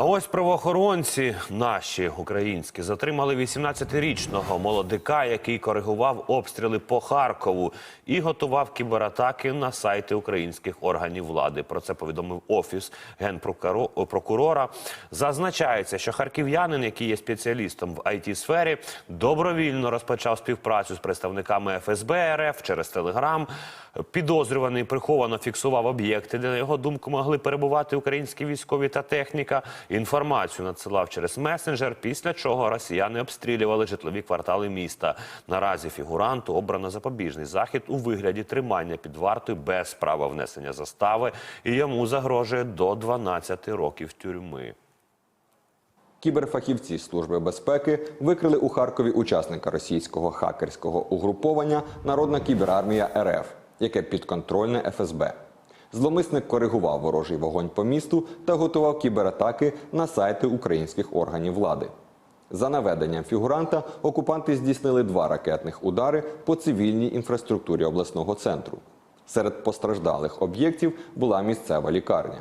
А ось правоохоронці наші українські затримали 18-річного молодика, який коригував обстріли по Харкову і готував кібератаки на сайти українських органів влади. Про це повідомив офіс генпрокурора. Зазначається, що харків'янин, який є спеціалістом в it сфері добровільно розпочав співпрацю з представниками ФСБ РФ через Телеграм. Підозрюваний приховано фіксував об'єкти, де на його думку могли перебувати українські військові та техніка. Інформацію надсилав через месенджер, після чого росіяни обстрілювали житлові квартали міста. Наразі фігуранту обрано запобіжний захід у вигляді тримання під вартою без права внесення застави, і йому загрожує до 12 років тюрми. Кіберфахівці Служби безпеки викрили у Харкові учасника російського хакерського угруповання Народна кіберармія РФ, яке підконтрольне ФСБ. Зломисник коригував ворожий вогонь по місту та готував кібератаки на сайти українських органів влади. За наведенням фігуранта окупанти здійснили два ракетних удари по цивільній інфраструктурі обласного центру. Серед постраждалих об'єктів була місцева лікарня.